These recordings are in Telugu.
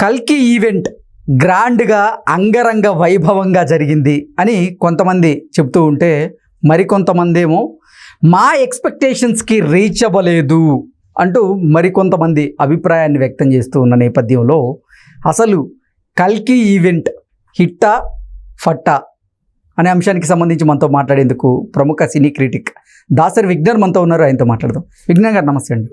కల్కి ఈవెంట్ గ్రాండ్గా అంగరంగ వైభవంగా జరిగింది అని కొంతమంది చెప్తూ ఉంటే మరికొంతమంది ఏమో మా ఎక్స్పెక్టేషన్స్కి రీచ్ అవ్వలేదు అంటూ మరికొంతమంది అభిప్రాయాన్ని వ్యక్తం చేస్తూ ఉన్న నేపథ్యంలో అసలు కల్కి ఈవెంట్ హిట్టా ఫట్టా అనే అంశానికి సంబంధించి మనతో మాట్లాడేందుకు ప్రముఖ సినీ క్రిటిక్ దాసరి విజ్ఞాన్ మనతో ఉన్నారు. ఆయనతో మాట్లాడదాం. విజ్ఞాన్ గారు నమస్తే అండి.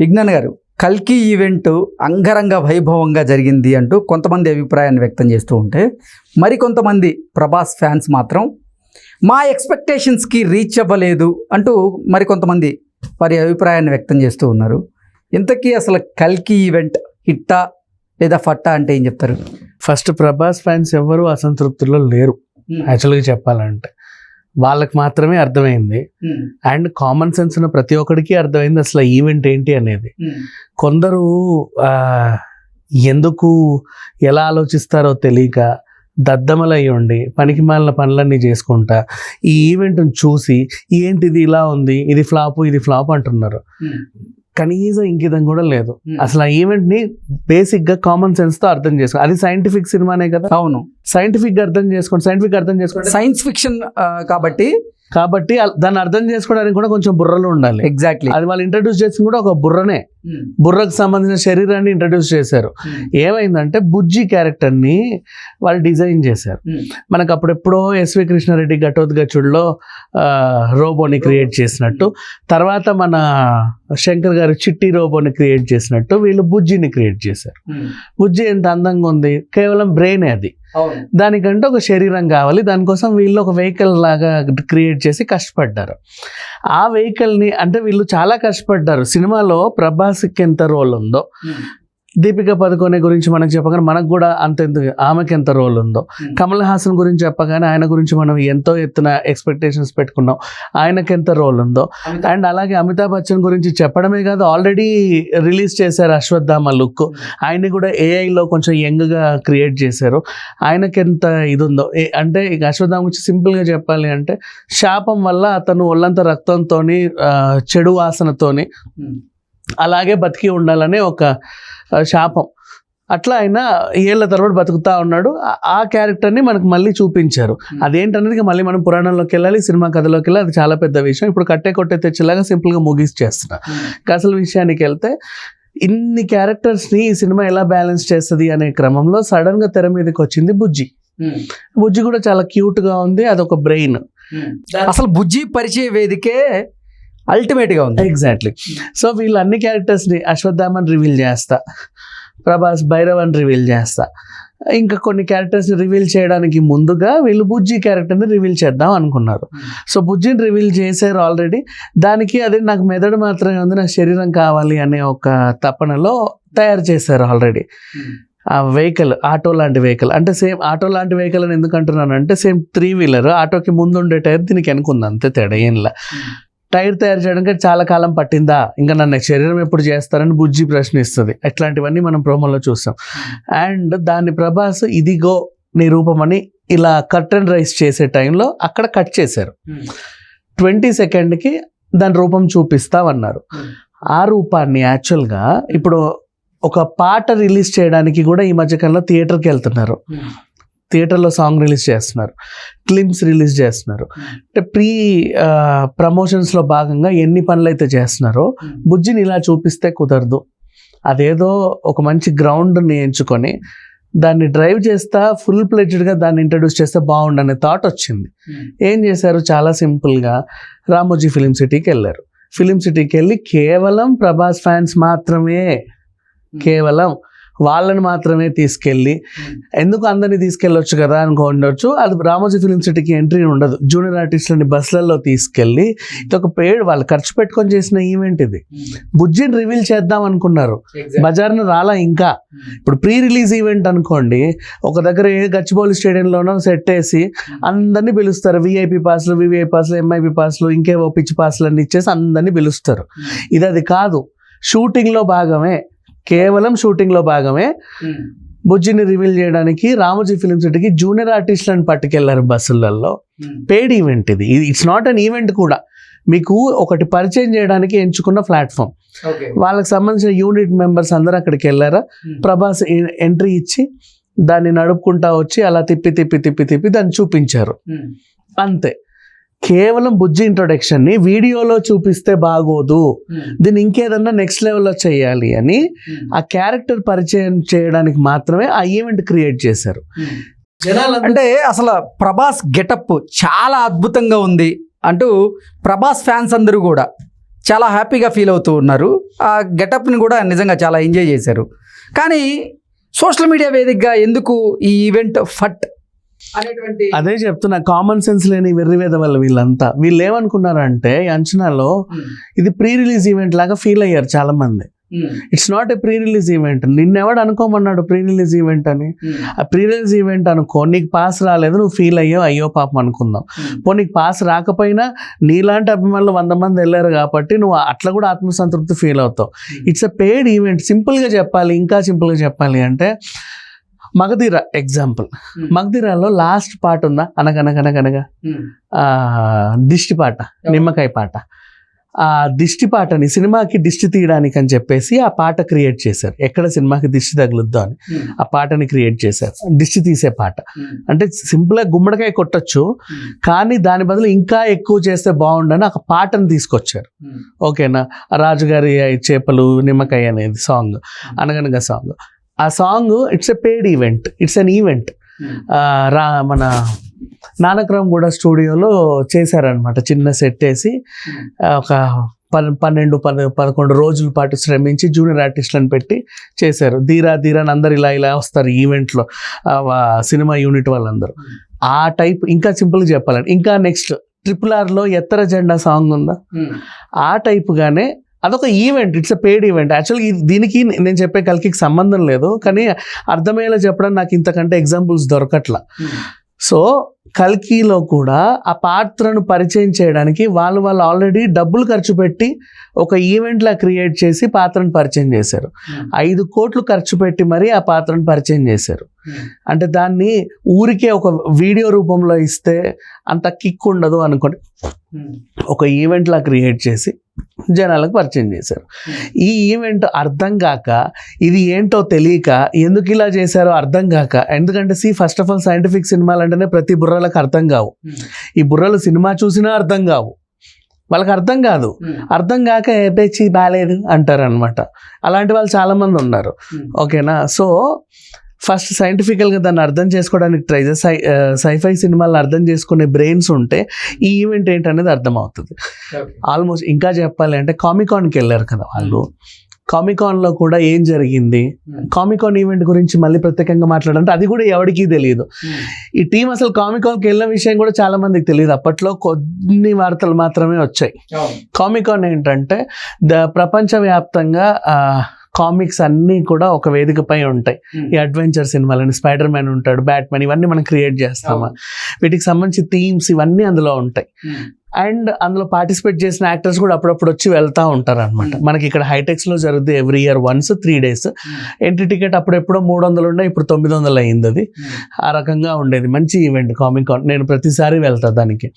విజ్ఞాన్ గారు కల్కి ఈవెంట్ అంగరంగ వైభవంగా జరిగింది అంటూ కొంతమంది అభిప్రాయాన్ని వ్యక్తం చేస్తూ ఉంటే మరికొంతమంది ప్రభాస్ ఫ్యాన్స్ మాత్రం మా ఎక్స్పెక్టేషన్స్కి రీచ్ అవ్వలేదు అంటూ మరికొంతమంది వారి అభిప్రాయాన్ని వ్యక్తం చేస్తూ ఉన్నారు. ఇంతకీ అసలు కల్కి ఈవెంట్ హిట్టా లేదా ఫట్టా అంటే ఏం చెప్తారు? ఫస్ట్ ప్రభాస్ ఫ్యాన్స్ ఎవరు అసంతృప్తిలో లేరు. యాక్చువల్గా చెప్పాలంటే. వాళ్ళకి మాత్రమే అర్థమైంది. అండ్ కామన్ సెన్స్ ఉన్న ప్రతి ఒక్కడికి అర్థమైంది అసలు ఈవెంట్ ఏంటి అనేది. కొందరు ఎందుకు ఎలా ఆలోచిస్తారో తెలియక దద్దమలై ఉండి పనికి మాలిన పనులన్నీ చేసుకుంటా ఈ ఈవెంట్ని చూసి ఏంటిది ఇలా ఉంది ఇది ఫ్లాప్ ఇది ఫ్లాప్ అంటున్నారు. కనీసం ఇంకితం కూడా లేదు. అసలు ఆ ఈవెంట్ని బేసిక్గా కామన్ సెన్స్తో అర్థం చేసుకో అది సైంటిఫిక్ సినిమానే కదా. అవును. సైంటిఫిక్గా అర్థం చేసుకోండి సైంటిఫిక్ అర్థం చేసుకోండి. సైన్స్ ఫిక్షన్ కాబట్టి కాబట్టి దాన్ని అర్థం చేసుకోవడానికి కూడా కొంచెం బుర్రలు ఉండాలి. ఎగ్జాక్ట్లీ అది వాళ్ళు ఇంట్రడ్యూస్ చేసింది కూడా ఒక బుర్రనే. బుర్రకు సంబంధించిన శరీరాన్ని ఇంట్రడ్యూస్ చేశారు. ఏమైందంటే బుజ్జి క్యారెక్టర్ని వాళ్ళు డిజైన్ చేశారు. మనకు అప్పుడెప్పుడో ఎస్వి కృష్ణారెడ్డి ఘటోద్గచుడులో రోబోని క్రియేట్ చేసినట్టు తర్వాత మన శంకర్ గారు చిట్టి రోబోని క్రియేట్ చేసినట్టు వీళ్ళు బుజ్జిని క్రియేట్ చేశారు. బుజ్జి ఎంత అందంగా ఉంది? కేవలం బ్రెయిన్ అది. దానికంటే ఒక శరీరం కావాలి దానికోసం వీళ్ళు ఒక వెహికల్ లాగా క్రియేట్ చేసి కష్టపడ్డారు. ఆ వెహికల్ని అంటే వీళ్ళు చాలా కష్టపడ్డారు. సినిమాలో ప్రభాస్కి ఎంత రోల్ ఉందో. దీపిక పదుకొనే గురించి మనకు చెప్పగానే మనకు కూడా అంత ఎంత ఆమెకి ఎంత రోల్ ఉందో. కమల్ హాసన్ గురించి చెప్పగానే ఆయన గురించి మనం ఎంతో ఎత్తున ఎక్స్పెక్టేషన్స్ పెట్టుకున్నాం. ఆయనకి ఎంత రోల్ ఉందో. అండ్ అలాగే అమితాబ్ బచ్చన్ గురించి చెప్పడమే కాదు ఆల్రెడీ రిలీజ్ చేశారు అశ్వత్థామ లుక్ ఆయన్ని కూడా ఏఐలో కొంచెం యంగ్గా క్రియేట్ చేశారు. ఆయనకి ఎంత ఇది ఉందో అంటే ఇక అశ్వత్థామ గురించి సింపుల్గా చెప్పాలి అంటే శాపం వల్ల అతను ఒళ్ళంత రక్తంతో చెడు వాసనతోని అలాగే బతికి ఉండాలనే ఒక శాపం. అట్లా ఆయన ఏళ్ళ తరబడి బతుకుతా ఉన్నాడు. ఆ- క్యారెక్టర్ని మనకు మళ్ళీ చూపించారు. అదేంటనేది మళ్ళీ మనం పురాణంలోకి వెళ్ళాలి సినిమా కథలోకి వెళ్ళాలి. అది చాలా పెద్ద విషయం. ఇప్పుడు కట్టే కొట్టే తెచ్చేలాగా సింపుల్గా ముగిసి చేస్తున్నా. ఇక అసలు విషయానికి వెళ్తే ఇన్ని క్యారెక్టర్స్ని ఈ సినిమా ఎలా బ్యాలెన్స్ చేస్తుంది అనే క్రమంలో సడన్గా తెర మీదకి వచ్చింది బుజ్జి. బుజ్జి కూడా చాలా క్యూట్గా ఉంది. అదొక బ్రెయిన్. అసలు బుజ్జి పరిచయ వేదికే అల్టిమేట్గా ఉంది. ఎగ్జాక్ట్లీ సో వీళ్ళు అన్ని క్యారెక్టర్స్ని అశ్వత్థామని రివీల్ చేస్తా. ప్రభాస్ భైరవన్ రివీల్ చేస్తా. ఇంకా కొన్ని క్యారెక్టర్స్ని రివీల్ చేయడానికి ముందుగా వీళ్ళు బుజ్జి క్యారెక్టర్ని రివీల్ చేద్దాం అనుకున్నారు. సో బుజ్జిని రివీల్ చేశారు ఆల్రెడీ దానికి అదే నాకు మెదడు మాత్రమే ఉంది నాకు శరీరం కావాలి అనే ఒక తపనలో తయారు చేశారు ఆల్రెడీ ఆ వెహికల్ ఆటో లాంటి వెహికల్ అంటే సేమ్ ఆటో లాంటి వెహికల్ అని ఎందుకంటున్నాను అంటే సేమ్ త్రీ వీలర్ ఆటోకి ముందు ఉండే టైర్ దీనికి వెనుకుంది అంతే తేడా ఏంలా టైర్ తయారు చేయడానికి చాలా కాలం పట్టిందా? ఇంకా నన్ను శరీరం ఎప్పుడు చేస్తారని బుజ్జి ప్రశ్నిస్తుంది. ఇట్లాంటివన్నీ మనం ప్రోమోలో చూస్తాం. అండ్ దాన్ని ప్రభాస్ ఇదిగో నిరూపమని ఇలా కట్ అండ్ రైస్ చేసే టైంలో అక్కడ కట్ చేశారు. ట్వంటీ సెకండ్కి దాని రూపం చూపిస్తామన్నారు ఆ రూపాన్ని యాక్చువల్గా ఇప్పుడు ఒక పాట రిలీజ్ చేయడానికి కూడా ఈ మధ్యకాలంలో థియేటర్కి వెళ్తున్నారు. థియేటర్లో సాంగ్ రిలీజ్ చేస్తున్నారు. క్లిమ్స్ రిలీజ్ చేస్తున్నారు. అంటే ప్రీ ప్రమోషన్స్లో భాగంగా ఎన్ని పనులు అయితే చేస్తున్నారో బుజ్జిని ఇలా చూపిస్తే కుదరదు. అదేదో ఒక మంచి గ్రౌండ్ని ఎంచుకొని దాన్ని డ్రైవ్ చేస్తా ఫుల్ ప్లెడ్జ్డ్గా దాన్ని ఇంట్రడ్యూస్ చేస్తే బాగుండనే థాట్ వచ్చింది. ఏం చేశారు? చాలా సింపుల్గా రామోజీ ఫిలిం సిటీకి వెళ్ళారు. ఫిలిం సిటీకి వెళ్ళి కేవలం ప్రభాస్ ఫ్యాన్స్ మాత్రమే కేవలం వాళ్ళని మాత్రమే తీసుకెళ్ళి ఎందుకు అందరినీ తీసుకెళ్ళొచ్చు కదా అనుకోండొచ్చు అది రామోజీ ఫిలిం సిటీకి ఎంట్రీ ఉండదు. జూనియర్ ఆర్టిస్టులని బస్సులలో తీసుకెళ్ళి ఇది ఒక పేడ్ వాళ్ళు ఖర్చు పెట్టుకొని చేసిన ఈవెంట్ ఇది. బుజ్జిని రివీల్ చేద్దాం అనుకున్నారు. బజార్ను రాలా ఇంకా. ఇప్పుడు ప్రీ రిలీజ్ ఈవెంట్ అనుకోండి ఒక దగ్గర ఏ గచ్చిబౌలి స్టేడియంలోనో సెట్ వేసి అందరినీ పిలుస్తారు. విఐపి పాస్లు వివిఐ పాస్లు ఎంఐపి పాస్లు ఇంకేవో పిచ్చి పాస్లు అన్ని ఇచ్చేసి అందరినీ పిలుస్తారు. ఇది అది కాదు. షూటింగ్లో భాగమే. కేవలం షూటింగ్లో భాగమే. బుజ్జిని రివీల్ చేయడానికి రామోజీ ఫిలిం సిటీకి జూనియర్ ఆర్టిస్టులను పట్టుకెళ్ళారు బస్సులలో. పెయిడ్ ఈవెంట్ ఇది. ఇట్స్ నాట్ అన్ ఈవెంట్ కూడా. మీకు ఒకటి పరిచయం చేయడానికి ఎంచుకున్న ప్లాట్ఫామ్ వాళ్ళకి సంబంధించిన యూనిట్ మెంబర్స్ అందరూ అక్కడికి వెళ్ళారా? ప్రభాస్ ఎంట్రీ ఇచ్చి దాన్ని నడుపుకుంటా వచ్చి అలా తిప్పి తిప్పి తిప్పి తిప్పి దాన్ని చూపించారు. అంతే. కేవలం బుజ్జి ఇంట్రొడక్షన్ని వీడియోలో చూపిస్తే బాగోదు. దీన్ని ఇంకేదన్నా నెక్స్ట్ లెవెల్లో చేయాలి అని ఆ క్యారెక్టర్ పరిచయం చేయడానికి మాత్రమే ఆ ఈవెంట్ క్రియేట్ చేశారు. అంటే అసలు ప్రభాస్ గెటప్ చాలా అద్భుతంగా ఉంది అంటూ ప్రభాస్ ఫ్యాన్స్ అందరూ కూడా చాలా హ్యాపీగా ఫీల్ అవుతూ ఉన్నారు. ఆ గెటప్ని కూడా నిజంగా చాలా ఎంజాయ్ చేశారు. కానీ సోషల్ మీడియా వేదికగా ఎందుకు ఈ ఈవెంట్ ఫట్ అదే చెప్తున్నా కామన్ సెన్స్ లేని వెర్రివేద వల్ల వీళ్ళంతా. వీళ్ళు ఏమనుకున్నారంటే ఈ అంచనాలో ఇది ప్రీ రిలీజ్ ఈవెంట్ లాగా ఫీల్ అయ్యారు చాలా మంది it's not a pre release event నిన్నెవడు అనుకోమన్నాడు ప్రీ రిలీజ్ ఈవెంట్ అని ఆ ప్రీ రిలీజ్ ఈవెంట్ అనుకో నీకు పాస్ రాలేదు నువ్వు ఫీల్ అయ్యో అయ్యో పాపం అనుకుందాం. పో నీకు పాస్ రాకపోయినా నీలాంటి అభిమానులు వంద మంది వెళ్ళారు కాబట్టి నువ్వు అట్లా కూడా ఆత్మసంతృప్తి ఫీల్ అవుతావు. ఇట్స్ ఎ పెయిడ్ ఈవెంట్ సింపుల్గా చెప్పాలి ఇంకా సింపుల్గా చెప్పాలి అంటే మగధీర ఎగ్జాంపుల్ మగధీరాలో లాస్ట్ పాట ఉందా? అనగనగనగనగా ఆ, దిష్టి పాట నిమ్మకాయ పాట. ఆ దిష్టి పాటని సినిమాకి దిష్టి తీయడానికి అని చెప్పేసి ఆ పాట క్రియేట్ చేశారు. ఎక్కడ సినిమాకి దిష్టి తగులుద్దో అని. ఆ పాటని క్రియేట్ చేశారు. దిష్టి తీసే పాట. అంటే సింపుల్గా గుమ్మడికాయ కొట్టచ్చు కానీ దాని బదులు ఇంకా ఎక్కువ చేస్తే బాగుండని ఒక పాటను తీసుకొచ్చారు. ఓకేనా? రాజుగారి చేపలు నిమ్మకాయ అనేది సాంగ్ అనగనగా సాంగ్ ఆ song it's a paid event it's an event రా మన నానక్రమ్ కూడా స్టూడియోలో చేశారనమాట చిన్న సెట్ వేసి ఆ, ఒక పన్ పన్నెండు పద పదకొండు రోజుల పాటు శ్రమించి జూనియర్ ఆర్టిస్టులను పెట్టి చేశారు. ధీరా ధీరా అందరు ఇలా ఇలా వస్తారు ఈవెంట్లో సినిమా యూనిట్ వాళ్ళందరూ. ఆ టైప్ ఇంకా సింపుల్గా చెప్పాలండి ఇంకా నెక్స్ట్ ట్రిపుల్ ఆర్లో ఎత్తర జెండా సాంగ్ ఉందా? ఆ టైప్గానే అదొక event it's a paid event యాక్చువల్గా దీనికి నేను చెప్పే కలికి సంబంధం లేదు కానీ అర్థమయ్యేలా చెప్పడం నాకు ఇంతకంటే ఎగ్జాంపుల్స్ దొరకట్లా. సో కల్కిలో కూడా ఆ పాత్రను పరిచయం చేయడానికి వాళ్ళు వాళ్ళు ఆల్రెడీ డబ్బులు ఖర్చు పెట్టి ఒక ఈవెంట్లా క్రియేట్ చేసి పాత్రను పరిచయం చేశారు. ఐదు కోట్లు ఖర్చు పెట్టి మరీ ఆ పాత్రను పరిచయం చేశారు. అంటే దాన్ని ఊరికే ఒక వీడియో రూపంలో ఇస్తే అంత కిక్ ఉండదు అనుకోండి. ఒక ఈవెంట్లా క్రియేట్ చేసి జనాలకు పరిచయం చేశారు. ఈ ఈవెంట్ అర్థం కాక ఇది ఏంటో తెలియక ఎందుకు ఇలా చేశారో అర్థం కాక ఎందుకంటే see first of all scientific సినిమాలు అంటేనే ప్రతి బుర్రలకు అర్థం కావు. ఈ బుర్రలు సినిమా చూసినా అర్థం కావు. వాళ్ళకి అర్థం కాదు. అర్థం కాక ఏపేచి బాగాలేదు అంటారు అనమాట అలాంటి వాళ్ళు చాలామంది ఉన్నారు. ఓకేనా? సో ఫస్ట్ సైంటిఫికల్గా దాన్ని అర్థం చేసుకోవడానికి ట్రై చేసి సై సైఫై సినిమాలు అర్థం చేసుకునే బ్రెయిన్స్ ఉంటే ఈ ఈవెంట్ ఏంటనేది అర్థమవుతుంది. ఆల్మోస్ట్ ఇంకా చెప్పాలి అంటే కామికాన్కి వెళ్ళారు కదా వాళ్ళు. కామికాన్లో కూడా ఏం జరిగింది? కామికాన్ ఈవెంట్ గురించి మళ్ళీ ప్రత్యేకంగా మాట్లాడాలంటే అది కూడా ఎవరికీ తెలియదు. ఈ టీం అసలు కామికాన్కి వెళ్ళిన విషయం కూడా చాలా మందికి తెలియదు. అప్పట్లో కొన్ని వార్తలు మాత్రమే వచ్చాయి. కామికాన్ ఏంటంటే ద ప్రపంచవ్యాప్తంగా కామిక్స్ అన్నీ కూడా ఒక వేదికపై ఉంటాయి. ఈ అడ్వెంచర్ సినిమాలని స్పైడర్ మ్యాన్ ఉంటాడు బ్యాట్మెన్ ఇవన్నీ మనం క్రియేట్ చేస్తాము. వీటికి సంబంధించి థీమ్స్ ఇవన్నీ అందులో ఉంటాయి. అండ్ అందులో పార్టిసిపేట్ చేసిన యాక్టర్స్ కూడా అప్పుడప్పుడు వచ్చి వెళ్తా ఉంటారు అనమాట Hmm. మనకి ఇక్కడ హైటెక్స్లో జరుగుతుంది every year once three days entry ticket అప్పుడు ఎప్పుడో మూడు వందలు ఉండే ఇప్పుడు తొమ్మిది వందలు అయింది అది ఆ రకంగా ఉండేది. మంచి ఈవెంట్ కామిక్ కాన్ నేను ప్రతిసారి వెళ్తా దానికి.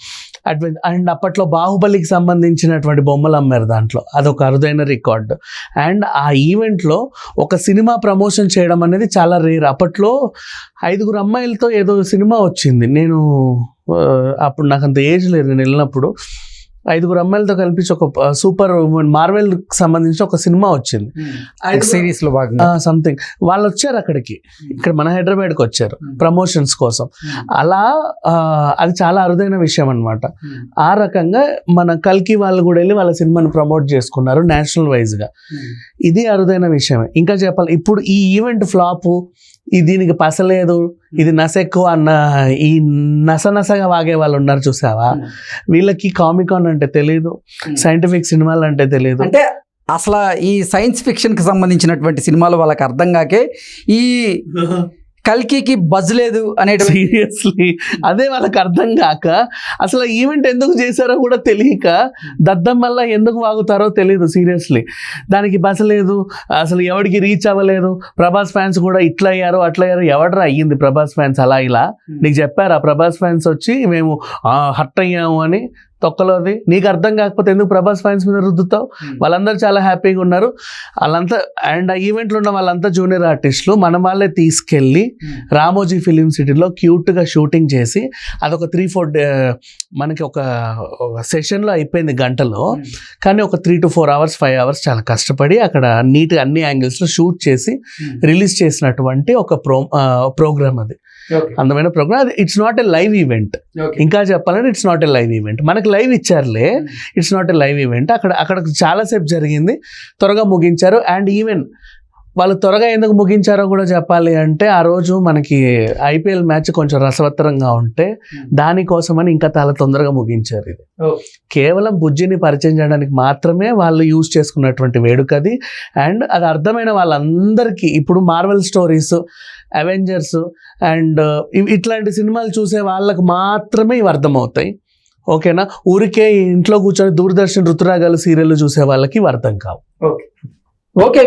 అడ్వెంచర్ అండ్ అప్పట్లో బాహుబలికి సంబంధించినటువంటి బొమ్మలు అమ్మారు దాంట్లో. అదొక అరుదైన రికార్డ్. అండ్ ఆ ఈవెంట్లో ఒక సినిమా ప్రమోషన్ చేయడం అనేది చాలా రేర్. అప్పట్లో ఐదుగురు అమ్మాయిలతో ఏదో సినిమా వచ్చింది. నేను అప్పుడు నాకు అంత ఏజ్ లేదు. నేను వెళ్ళినప్పుడు ఐదుగురు అమ్మాయిలతో కలిపి ఒక సూపర్ మార్వెల్ సంబంధించిన ఒక సినిమా వచ్చింది. సిరీస్లో భాగంగా? సంథింగ్ వాళ్ళు వచ్చారు అక్కడికి. ఇక్కడ మన హైదరాబాద్కి వచ్చారు. Hmm. ప్రమోషన్స్ కోసం. అలా అది చాలా అరుదైన విషయం అనమాట ఆ రకంగా మన కల్కి వాళ్ళు కూడా వెళ్ళి వాళ్ళ సినిమాని ప్రమోట్ చేసుకున్నారు నేషనల్ వైజ్గా ఇది అరుదైన విషయమే. ఇంకా చెప్పాలి ఇప్పుడు ఈ ఈవెంట్ ఫ్లాప్ దీనికి పసలేదు ఇది నస ఎక్కువ అన్న ఈ నస నసగా వాగే వాళ్ళు ఉన్నారు చూసావా? వీళ్ళకి కామికాన్ అంటే తెలియదు సైంటిఫిక్ సినిమాలు అంటే తెలియదు అంటే అసలు ఈ సైన్స్ ఫిక్షన్కి సంబంధించినటువంటి సినిమాలు వాళ్ళకి అర్థం కాకే ఈ కల్కికి బజ్ లేదు అనేటువంటి సీరియస్లీ అదే వాళ్ళకి అర్థం కాక అసలు ఈవెంట్ ఎందుకు చేశారో కూడా తెలియక దద్దం వల్ల ఎందుకు వాగుతారో తెలియదు సీరియస్లీ దానికి బస లేదు అసలు ఎవరికి రీచ్ అవ్వలేదు. ప్రభాస్ ఫ్యాన్స్ కూడా ఇట్లా అయ్యారు అట్లా అయ్యారు. ఎవడరా అయ్యింది ప్రభాస్ ఫ్యాన్స్ అలా ఇలా? నీకు చెప్పారా? ప్రభాస్ ఫ్యాన్స్ వచ్చి మేము హర్ట్ అయ్యాము అని తొక్కలోది నీకు అర్థం కాకపోతే ఎందుకు ప్రభాస్ ఫ్యాన్స్ మీద రుద్దుతావు? వాళ్ళందరూ చాలా హ్యాపీగా ఉన్నారు. వాళ్ళంతా అండ్ ఆ ఈవెంట్లో ఉన్న వాళ్ళంతా జూనియర్ ఆర్టిస్టులు మన వాళ్ళే తీసుకెళ్ళి రామోజీ ఫిలిం సిటీలో క్యూట్గా షూటింగ్ చేసి అదొక త్రీ ఫోర్ డే మనకి ఒక సెషన్లో అయిపోయింది గంటలో. కానీ ఒక three to four hours five hours చాలా కష్టపడి అక్కడ నీట్గా అన్ని యాంగిల్స్లో షూట్ చేసి రిలీజ్ చేసినటువంటి ఒక ప్రో ప్రోగ్రామ్ అది. అందమైన ప్రోగ్రామ్ అది it's not a live event ఇంకా చెప్పాలంటే it's not a live event మనకు live ఇచ్చారులే. It's not a live event అక్కడ అక్కడ చాలాసేపు జరిగింది. త్వరగా ముగించారు. అండ్ ఈవెన్ వాళ్ళు త్వరగా ఎందుకు ముగించారో కూడా చెప్పాలి అంటే ఆ రోజు మనకి ఐపీఎల్ మ్యాచ్ కొంచెం రసవత్తరంగా ఉంటే దానికోసమని ఇంకా చాలా తొందరగా ముగించారు ఇది. కేవలం బుజ్జిని పరిచయం చేయడానికి మాత్రమే వాళ్ళు యూజ్ చేసుకున్నటువంటి వేడుక అది. అండ్ అది అర్థమైన వాళ్ళందరికీ ఇప్పుడు మార్వెల్ స్టోరీస్ అవెంజర్స్ అండ్ ఇట్లాంటి సినిమాలు చూసే వాళ్ళకు మాత్రమే ఇవి అర్థమవుతాయి. ఓకేనా? ఊరికే ఇంట్లో కూర్చొని దూరదర్శన్ ఋతురాగాలు సీరియల్ చూసే వాళ్ళకి అర్థం కావు. ఓకే. ఓకే